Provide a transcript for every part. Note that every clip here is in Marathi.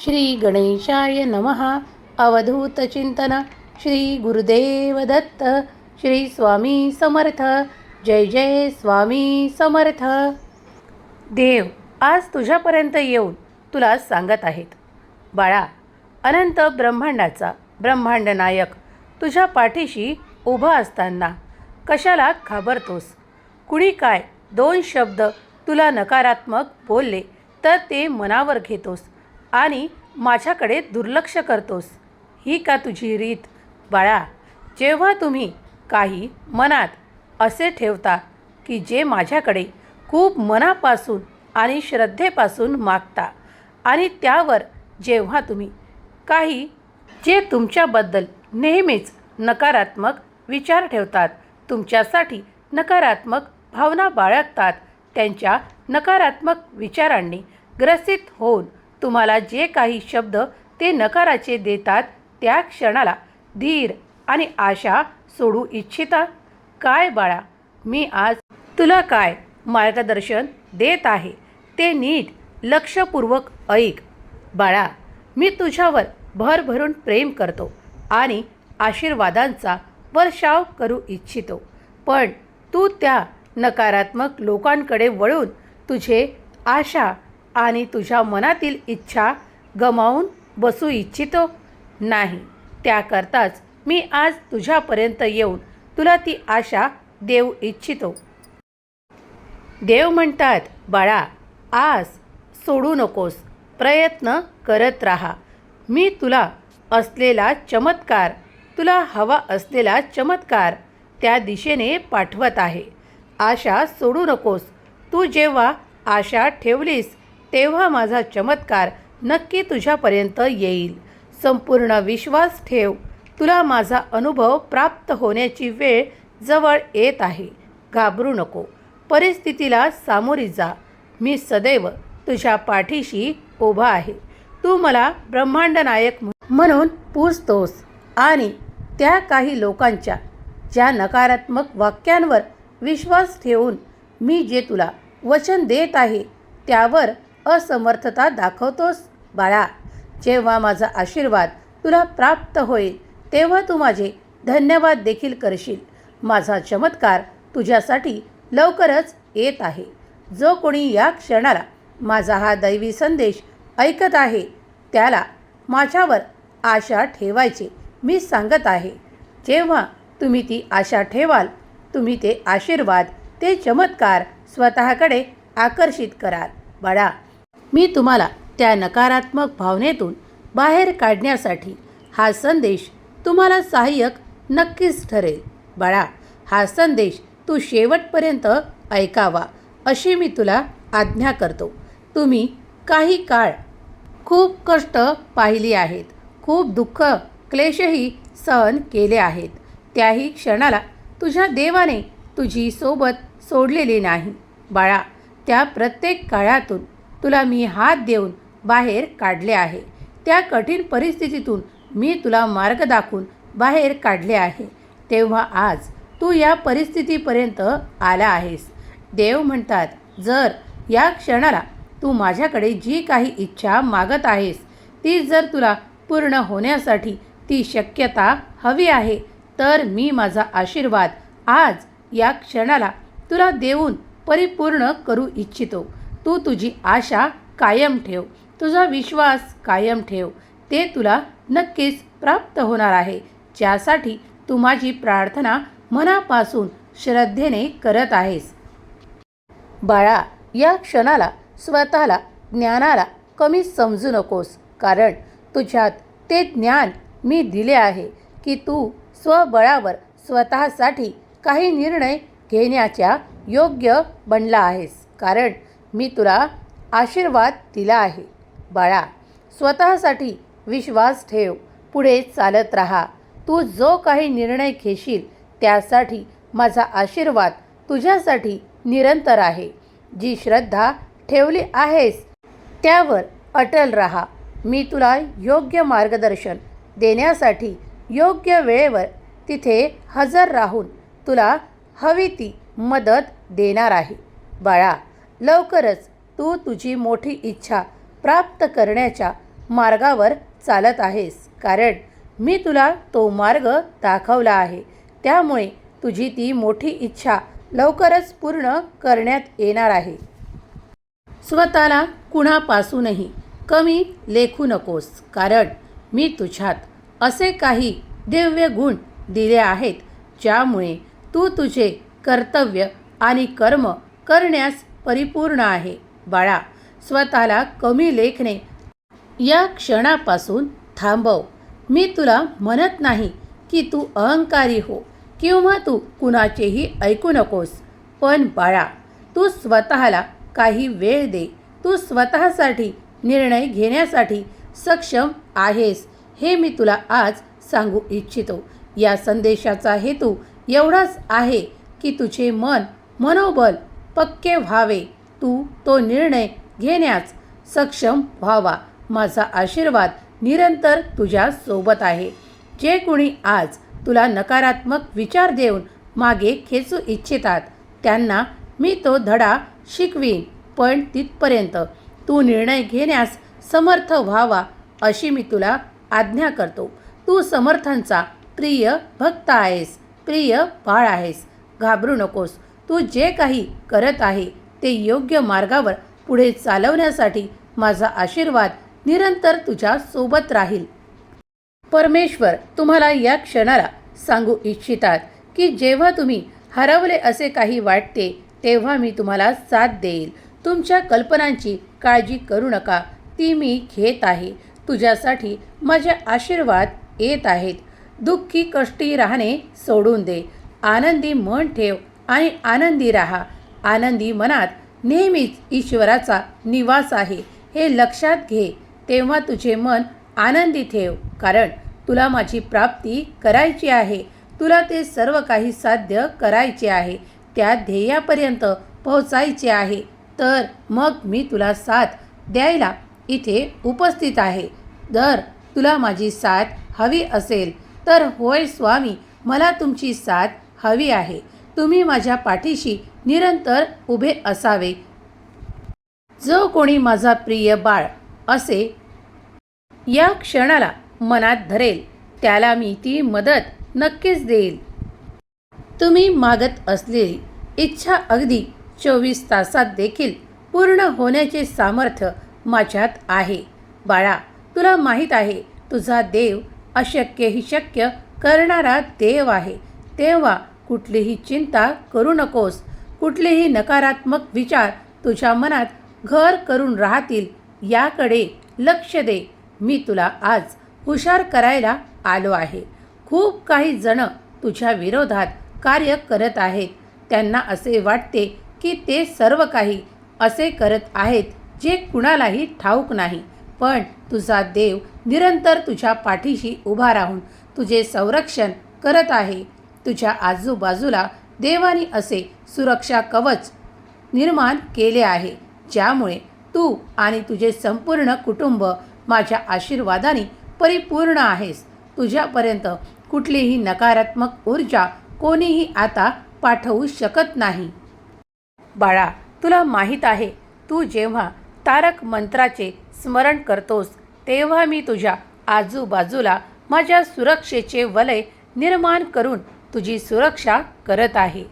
श्री गणेशाय नमः अवधूतचिंतन श्री गुरुदेव दत्त। श्री स्वामी समर्थ। जय जय स्वामी समर्थ। देव आज तुझ्यापर्यंत येऊन तुला सांगत आहेत. बाळा अनंत ब्रह्मांडाचा ब्रह्मांड नायक तुझ्या पाठीशी उभा असताना कशाला घाबरतोस? कुणी काय दोन शब्द तुला नकारात्मक बोलले तर ते मनावर घेतोस. आणि माझ्याकडे दुर्लक्ष करतोस. ही का तुझी रीत? बाळा जेव्हा तुम्ही काही मनात असे ठेवता की जे माझ्याकडे खूप मनापासून आणि श्रद्धेपासून मागता आणि त्यावर जेव्हा तुम्ही काही जे तुमच्याबद्दल नेहमीच नकारात्मक विचार ठेवतात तुमच्यासाठी नकारात्मक भावना बाळगतात त्यांच्या नकारात्मक विचारांनी ग्रसित होऊन तुम्हाला जे काही शब्द ते नकाराचे देतात त्या क्षणाला धीर आणि आशा सोडू इच्छिता? काय बाळा मी आज तुला काय मार्गदर्शन देत आहे ते नीट लक्षपूर्वक ऐक. बाळा मी तुझ्यावर भरभरून प्रेम करतो आणि आशीर्वादांचा वर्षाव करू इच्छितो. पण तू त्या नकारात्मक लोकांकडे वळून तुझे आशा आणि तुझ्या मनातील इच्छा गमावून बसू इच्छितो नाही. त्याकरताच मी आज तुझ्यापर्यंत येऊन तुला ती आशा देऊ इच्छितो. देव म्हणतात बाळा आज सोडू नकोस. प्रयत्न करत राहा. मी तुला असलेला चमत्कार तुला हवा असलेला चमत्कार त्या दिशेने पाठवत आहे. आशा सोडू नकोस. तू जेव्हा आशा ठेवलीस तेव्हा माझा चमत्कार नक्की तुझ्यापर्यंत येईल. संपूर्ण विश्वास ठेव. तुला माझा अनुभव प्राप्त होण्याची वेळ जवळ येत आहे. घाबरू नको. परिस्थितीला सामोरी जा. मी सदैव तुझ्या पाठीशी उभा आहे. तू मला ब्रह्मांड नायक म्हणून पूजतोस आणि त्या काही लोकांच्या ज्या नकारात्मक वाक्यांवर विश्वास ठेवून मी जे तुला वचन देत आहे त्यावर असमर्थता दाखवतोस बाळा. जेव्हा माझा आशीर्वाद तुला प्राप्त होईल तेव्हा तू माझे धन्यवाद देखील करशील. माझा चमत्कार तुझ्यासाठी लवकरच येत आहे. जो कोणी या क्षणाला माझा हा दैवी संदेश ऐकत आहे त्याला माझ्यावर आशा ठेवायची मी सांगत आहे. जेव्हा तुम्ही ती आशा ठेवाल तुम्ही ते आशीर्वाद ते चमत्कार स्वतःकडे आकर्षित कराल. बाळा मी तुम्हाला त्या नकारात्मक भावनेतून बाहेर काढण्यासाठी हा संदेश तुम्हाला सहाय्यक नक्कीच ठरेल. बाळा हा संदेश तू शेवटपर्यंत ऐकावा अशी मी तुला आज्ञा करतो. तुम्ही काही काळ खूप कष्ट पाहिली आहेत खूप दुःख क्लेशही सहन केले आहेत. त्याही क्षणाला तुझ्या देवाने तुझी सोबत सोडलेली नाही. बाळा त्या प्रत्येक काळातून तुला मी हात देऊन बाहेर काढले आहे. त्या कठीण परिस्थितीतून मी तुला मार्ग दाखवून बाहेर काढले आहे. तेव्हा आज तू या परिस्थितीपर्यंत आला आहेस. देव म्हणतात जर या क्षणाला तू माझ्याकडे जी काही इच्छा मागत आहेस ती जर तुला पूर्ण होण्यासाठी ती शक्यता हवी आहे तर मी माझा आशीर्वाद आज या क्षणाला तुला देऊन परिपूर्ण करू इच्छितो. तू तुझी आशा कायम ठेव. तुझा विश्वास कायम ठेव. ते तुला नक्कीच प्राप्त होणार आहे. ज्यासाठी तू माझी प्रार्थना मनापासून श्रद्धेने करत आहेस. बाळा या क्षणाला स्वतःला ज्ञानाला कमी समजू नकोस. कारण तुझ्यात ते ज्ञान मी दिले आहे की तू स्वबळावर स्वतःसाठी काही निर्णय घेण्याच्या योग्य बनला आहेस. कारण मी तुला आशीर्वाद दिला आहे. बाळा स्वतःसाठी विश्वास ठेव. पुढे चालत राहा. तू जो काही निर्णय घेशील त्यासाठी माझा आशीर्वाद तुझ्यासाठी निरंतर आहे. जी श्रद्धा ठेवली आहेस त्यावर अटल राहा. मी तुला योग्य मार्गदर्शन देण्यासाठी योग्य वेळेवर तिथे हजर राहून तुला हवी ती मदत देणार आहे. बाळा लवकरच तू तुझी मोठी इच्छा प्राप्त करण्याच्या मार्गावर चालत आहेस. कारण मी तुला तो मार्ग दाखवला आहे. त्यामुळे तुझी ती मोठी इच्छा लवकरच पूर्ण करण्यात येणार आहे. स्वतःला कुणापासूनही कमी लेखू नकोस. कारण मी तुझ्यात असे काही दिव्य गुण दिले आहेत ज्यामुळे तू तुझे कर्तव्य आणि कर्म करण्यास परिपूर्ण आहे. बाळा स्वतःला कमी लेखणे या क्षणापासून थांबव. मी तुला म्हणत नाही की तू अहंकारी हो किंवा तू कुणाचेही ऐकू नकोस. पण बाळा तू स्वतःला काही वेळ दे. तू स्वतःसाठी निर्णय घेण्यासाठी सक्षम आहेस हे मी तुला आज सांगू इच्छितो. या संदेशाचा हेतू एवढाच आहे की तुझे मन मनोबल पक्के व्हावे. तू तो निर्णय घेण्यास सक्षम व्हावा. माझा आशीर्वाद निरंतर तुझ्या सोबत आहे. जे कोणी आज तुला नकारात्मक विचार देऊन मागे खेचू इच्छितात त्यांना मी तो धडा शिकवीन. पण तिथपर्यंत तू निर्णय घेण्यास समर्थ व्हावा अशी मी तुला आज्ञा करतो. तू समर्थांचा प्रिय भक्त आहेस प्रिय बाळ आहेस. घाबरू नकोस. तू जे काही करत आहे ते योग्य मार्गावर पुढे चालवण्यासाठी माझा आशीर्वाद निरंतर तुझ्या सोबत राहील. परमेश्वर तुम्हाला या क्षणाला सांगू इच्छितात की जेव्हा तुम्ही हरवले असे काही वाटते तेव्हा मी तुम्हाला साथ देईल. तुमच्या कल्पनांची काळजी करू नका ती मी घेत आहे. तुझ्यासाठी माझे आशीर्वाद येत आहेत. दुःखी कष्टी राहणे सोडून दे. आनंदी मन ठेव. आणि आनंदी राहा. आनंदी मनात नेहमीच ईश्वराचा निवास आहे. हे लक्षात घे. तेव्हा तुझे मन आनंदी ठेव. कारण तुला माझी प्राप्ती करायची आहे. तुला ते सर्व काही साध्य करायचे आहे. त्या ध्येयापर्यंत पोहोचायचे आहे. तर मग मी तुला साथ द्यायला इथे उपस्थित आहे. जर तुला माझी साथ हवी असेल तर होय स्वामी मला तुमची साथ हवी आहे. तुम्ही माझ्या पाठीशी निरंतर उभे असावे. जो कोणी माझा प्रिय बाळ असे या क्षणाला मनात धरेल त्याला मी ती मदत नक्कीच देईल. तुम्ही मागत असलेली इच्छा अगदी चोवीस तासात देखील पूर्ण होण्याचे सामर्थ्य माझ्यात आहे. बाळा तुला माहीत आहे तुझा देव अशक्यही शक्य करणारा देव आहे. तेव्हा कुठलीही चिंता करू नकोस. कुठलेही नकारात्मक विचार तुझ्या मनात घर करून राहतील याकडे लक्ष दे. मी तुला आज हुशार करायला आलो आहे. खूप काही जण तुझ्या विरोधात कार्य करत आहेत. त्यांना असे वाटते की ते सर्व काही असे करत आहेत जे कुणालाही ठाऊक नाही. पण तुझा देव निरंतर तुझ्या पाठीशी उभा राहून तुझे संरक्षण करत आहे. तुझ्या आजूबाजूला देवानी असे सुरक्षा कवच निर्माण केले आहे ज्यामुळे तू आणि तुझे संपूर्ण कुटुंब माझ्या आशीर्वादाने परिपूर्ण आहेस. तुझ्यापर्यंत कुठलीही नकारात्मक ऊर्जा कोणीही आता पाठवू शकत नाही. बाळा तुला माहीत आहे तू जेव्हा तारक मंत्राचे स्मरण करतोस तेव्हा मी तुझ्या आजूबाजूला माझ्या सुरक्षेचे वलय निर्माण करून तुझी सुरक्षा करत आहे.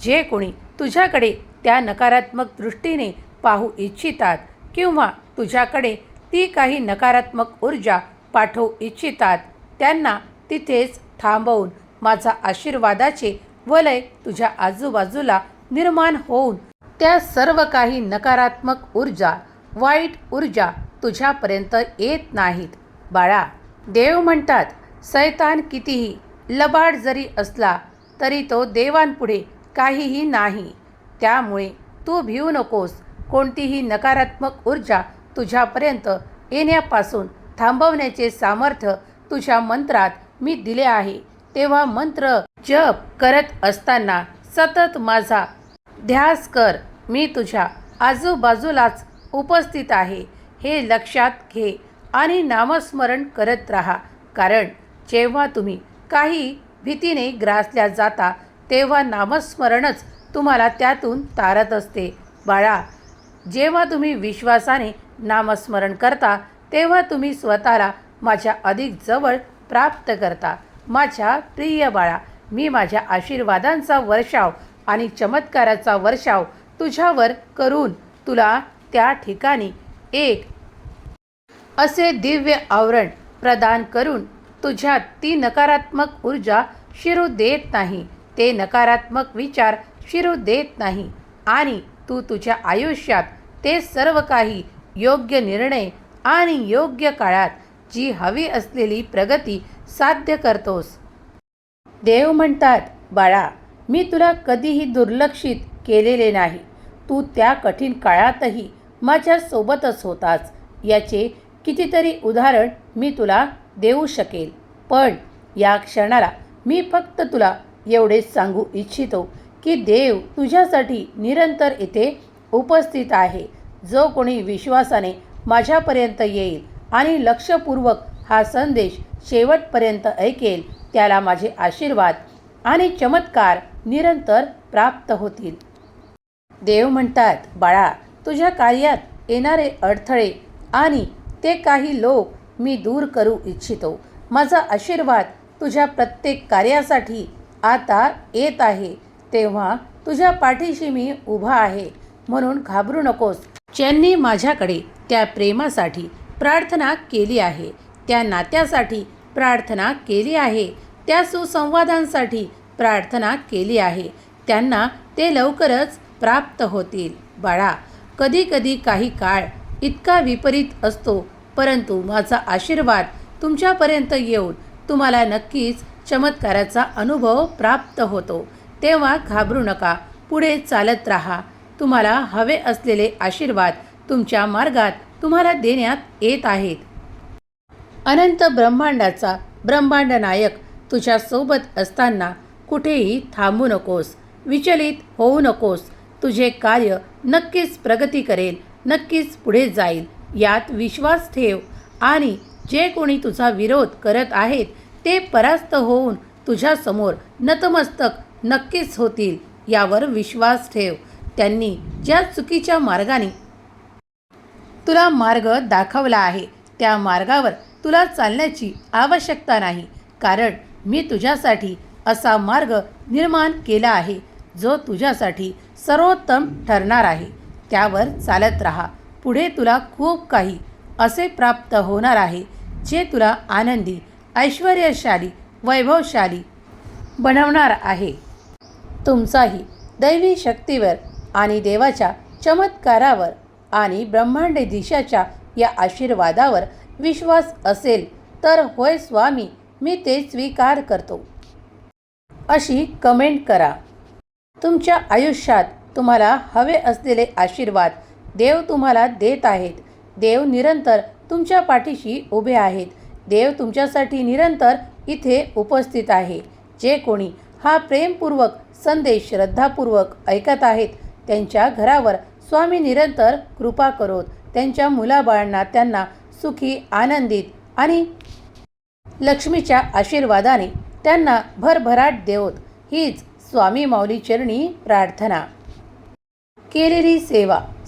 जे कोणी तुझ्याकडे त्या नकारात्मक दृष्टीने पाहू इच्छितात किंवा तुझ्याकडे ती काही नकारात्मक ऊर्जा पाठवू इच्छितात त्यांना तिथेच थांबवून माझा आशीर्वादाचे वलय तुझ्या आजूबाजूला निर्माण होऊन त्या सर्व काही नकारात्मक ऊर्जा वाईट ऊर्जा तुझ्यापर्यंत येत नाहीत. बाळा देव म्हणतात सैतान कितीही लबाड जरी असला तरी तो देवांपुढे काहीही नाही. त्यामुळे तू भिवू नकोस. कोणतीही नकारात्मक ऊर्जा तुझ्यापर्यंत येण्यापासून थांबवण्याचे सामर्थ्य तुझ्या मंत्रात मी दिले आहे. तेव्हा मंत्र जप करत असताना सतत माझा ध्यास कर. मी तुझ्या आजूबाजूलाच उपस्थित आहे. हे लक्षात घे आणि नामस्मरण करत राहा. कारण जेव्हा तुम्ही काही भीतीने ग्रासल्या जाता तेव्हा नामस्मरणच तुम्हाला त्यातून तारत असते. बाळा जेव्हा तुम्ही विश्वासाने नामस्मरण करता तेव्हा तुम्ही स्वतःला माझ्या अधिक जवळ प्राप्त करता. माझ्या प्रिय बाळा मी माझ्या आशीर्वादांचा वर्षाव आणि चमत्काराचा वर्षाव तुझ्यावर करून तुला त्या ठिकाणी एक असे दिव्य आवरण प्रदान करून तुझ्यात ती नकारात्मक ऊर्जा शिरू देत नाही. ते नकारात्मक विचार शिरू देत नाही. आणि तू तुझ्या आयुष्यात ते सर्व काही योग्य निर्णय आणि योग्य काळात जी हवी असलेली प्रगती साध्य करतोस. देव म्हणतात बाळा मी तुला कधीही दुर्लक्षित केलेले नाही. तू त्या कठीण काळातही माझ्यासोबतच होताच याचे कितीतरी उदाहरण मी तुला देऊ शकेल. पण या क्षणाला मी फक्त तुला एवढेच सांगू इच्छितो की देव तुझ्यासाठी निरंतर येथे उपस्थित आहे. जो कोणी विश्वासाने माझ्यापर्यंत येईल आणि लक्षपूर्वक हा संदेश शेवटपर्यंत ऐकेल त्याला माझे आशीर्वाद आणि चमत्कार निरंतर प्राप्त होतील. देव म्हणतात बाळा तुझ्या कार्यात येणारे अडथळे आणि ते काही लोक मी दूर करू इच्छितो. माझा आशीर्वाद तुझ्या प्रत्येक कार्यासाठी आता येत आहे. तेव्हा तुझ्या पाठीशी मी उभा आहे. म्हणून घाबरू नकोस. ज्यांनी माझ्याकडे त्या प्रेमासाठी प्रार्थना केली आहे त्या नात्यासाठी प्रार्थना केली आहे त्या सुसंवादांसाठी प्रार्थना केली आहे त्यांना ते लवकरच प्राप्त होतील. बाळा कधी कधी काही काळ इतका विपरीत असतो परंतु माझा आशीर्वाद तुमच्यापर्यंत येऊन तुम्हाला नक्कीच चमत्काराचा अनुभव प्राप्त होतो. तेव्हा घाबरू नका. पुढे चालत राहा. तुम्हाला हवे असलेले आशीर्वाद तुमच्या मार्गात तुम्हाला देण्यात येत आहेत. अनंत ब्रह्मांडाचा ब्रह्मांड नायक तुझ्यासोबत असताना कुठेही थांबू नकोस. विचलित होऊ नकोस. तुझे कार्य नक्कीच प्रगती करेल. नक्कीच पुढे जाईल. यात विश्वास ठेव आणि जे कोणी तुझा विरोध करत आहेत ते परास्त होऊन तुझ्यासमोर नतमस्तक नक्कीच होतील यावर विश्वास ठेव. त्यांनी ज्या चुकीच्या मार्गाने तुला मार्ग दाखवला आहे त्या मार्गावर तुला चालण्याची आवश्यकता नाही कारण मी तुझ्यासाठी असा मार्ग निर्माण केला आहे जो तुझ्यासाठी सर्वोत्तम ठरणार आहे. त्यावर चालत राहा. पुढे तुला खूप काही असे प्राप्त होणार आहे जे तुला आनंदी ऐश्वर्यशाली वैभवशाली बनवणार आहे. तुमचाही दैवी शक्तीवर आणि देवाच्या चमत्कारावर आणि ब्रह्मांड दिशाच्या या आशीर्वादावर विश्वास असेल तर होय स्वामी मी ते स्वीकार करतो. अशी कमेंट करा. तुमच्या आयुष्यात तुम्हाला हवे असलेले आशीर्वाद देव तुम्हाला देत आहेत. देव निरंतर तुमच्या पाठीशी उभे आहेत. देव तुमच्यासाठी निरंतर इथे उपस्थित आहे. जे कोणी हा प्रेमपूर्वक संदेश श्रद्धापूर्वक ऐकत आहेत त्यांच्या घरावर स्वामी निरंतर कृपा करोत. त्यांच्या मुलाबाळांना त्यांना सुखी आनंदित आणि लक्ष्मीच्या आशीर्वादाने त्यांना भरभराट देवत. हीच स्वामी माऊली चरणी प्रार्थना. केलेली सेवा.